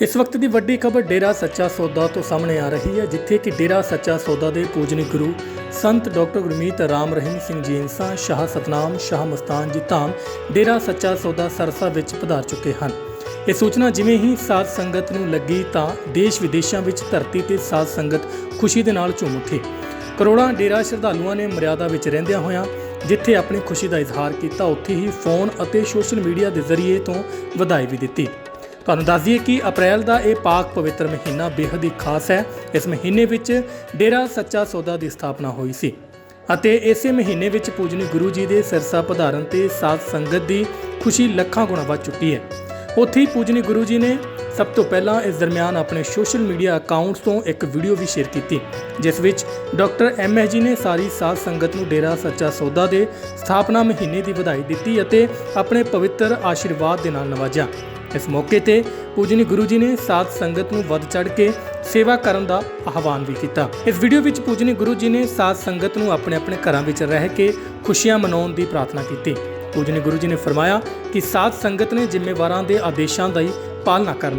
ਇਸ ਵਕਤ ਦੀ ਵੱਡੀ ਖਬਰ ਡੇਰਾ ਸੱਚਾ ਸੌਦਾ ਤੋਂ ਸਾਹਮਣੇ ਆ ਰਹੀ ਹੈ, ਜਿੱਥੇ ਕਿ ਡੇਰਾ ਸੱਚਾ ਸੌਦਾ ਦੇ ਪੂਜਨੀ ਗੁਰੂ ਸੰਤ ਡਾਕਟਰ ਗੁਰਮੀਤ ਰਾਮ ਰਹੀਮ ਸਿੰਘ ਜੀ ਇਨਸਾ, ਸ਼ਾਹ ਸਤਨਾਮ, ਸ਼ਾਹ ਮਸਤਾਨ ਜੀ ਧਾਮ ਡੇਰਾ ਸੱਚਾ ਸੌਦਾ ਸਰਸਾ ਵਿੱਚ ਪਧਾਰ ਚੁੱਕੇ ਹਨ। ਇਹ ਸੂਚਨਾ ਜਿਵੇਂ ਹੀ ਸਾਧ ਸੰਗਤ ਨੂੰ ਲੱਗੀ ਤਾਂ ਦੇਸ਼ ਵਿਦੇਸ਼ਾਂ ਵਿੱਚ ਧਰਤੀ ਤੇ ਸਾਧ ਸੰਗਤ ਖੁਸ਼ੀ ਦੇ ਨਾਲ ਝੂਮ ਉੱਠੀ। ਕਰੋੜਾਂ ਡੇਰਾ ਸ਼ਰਧਾਲੂਆਂ ਨੇ ਮਰਿਆਦਾ ਵਿੱਚ ਰਹਿੰਦਿਆਂ ਹੋਇਆਂ ਜਿੱਥੇ ਆਪਣੀ ਖੁਸ਼ੀ ਦਾ ਇਜ਼ਹਾਰ ਕੀਤਾ, ਉੱਥੇ ਹੀ ਫੋਨ ਅਤੇ ਸੋਸ਼ਲ ਮੀਡੀਆ ਦੇ ਜ਼ਰੀਏ ਤੋਂ ਵਧਾਈ ਵੀ ਦਿੱਤੀ। ਤੁਹਾਨੂੰ ਦੱਸ ਦਈਏ ਕਿ ਅਪ੍ਰੈਲ ਦਾ ਇਹ ਪਾਕ ਪਵਿੱਤਰ ਮਹੀਨਾ ਬੇਹੱਦ ਹੀ ਖਾਸ ਹੈ। ਇਸ ਮਹੀਨੇ ਵਿੱਚ ਡੇਰਾ ਸੱਚਾ ਸੌਦਾ ਦੀ ਸਥਾਪਨਾ ਹੋਈ ਸੀ ਅਤੇ ਇਸੇ ਮਹੀਨੇ ਵਿੱਚ ਪੂਜਨੀ ਗੁਰੂ ਜੀ ਦੇ ਸਿਰਸਾ ਪਧਾਰਨ ਤੇ ਸਾਧ ਸੰਗਤ ਦੀ ਖੁਸ਼ੀ ਲੱਖਾਂ ਗੁਣਾ ਵੱਧ ਚੁੱਕੀ ਹੈ। ਉੱਥੇ ਹੀ ਪੂਜਨੀ ਗੁਰੂ ਜੀ ਨੇ ਸਭ ਤੋਂ ਪਹਿਲਾਂ ਇਸ ਦਰਮਿਆਨ ਆਪਣੇ ਸੋਸ਼ਲ ਮੀਡੀਆ ਅਕਾਊਂਟਸ ਤੋਂ ਇੱਕ ਵੀਡੀਓ ਵੀ ਸ਼ੇਅਰ ਕੀਤੀ, ਜਿਸ ਵਿੱਚ ਡਾਕਟਰ ਐਮ ਐਸ ਜੀ ਨੇ ਸਾਰੀ ਸਾਧ ਸੰਗਤ ਨੂੰ ਡੇਰਾ ਸੱਚਾ ਸੌਦਾ ਦੇ ਸਥਾਪਨਾ ਮਹੀਨੇ ਦੀ ਵਧਾਈ ਦਿੱਤੀ ਅਤੇ ਆਪਣੇ ਪਵਿੱਤਰ ਆਸ਼ੀਰਵਾਦ ਦੇ ਨਾਲ ਨਵਾਜਿਆ। ਇਸ ਮੌਕੇ ਤੇ ਪੂਜਨੀ ਗੁਰੂ ਜੀ ਨੇ ਸਾਧ ਸੰਗਤ ਨੂੰ ਵੱਧ ਚੜ ਕੇ ਸੇਵਾ ਕਰਨ ਦਾ ਆਹਵਾਨ ਵੀ ਕੀਤਾ। ਇਸ ਵੀਡੀਓ ਵਿੱਚ ਪੂਜਨੀ ਗੁਰੂ ਜੀ ਨੇ ਸਾਧ ਸੰਗਤ ਨੂੰ ਆਪਣੇ ਆਪਣੇ ਘਰਾਂ ਵਿੱਚ ਰਹਿ ਕੇ ਖੁਸ਼ੀਆਂ ਮਨਾਉਣ ਦੀ ਪ੍ਰਾਰਥਨਾ ਕੀਤੀ। ਪੂਜਨੀ ਗੁਰੂ ਜੀ ਨੇ ਫਰਮਾਇਆ ਕਿ ਸਾਧ ਸੰਗਤ ਨੇ ਜ਼ਿੰਮੇਵਾਰਾਂ ਦੇ ਆਦੇਸ਼ਾਂ ਦੀ ਪਾਲਣਾ ਕਰਨੀ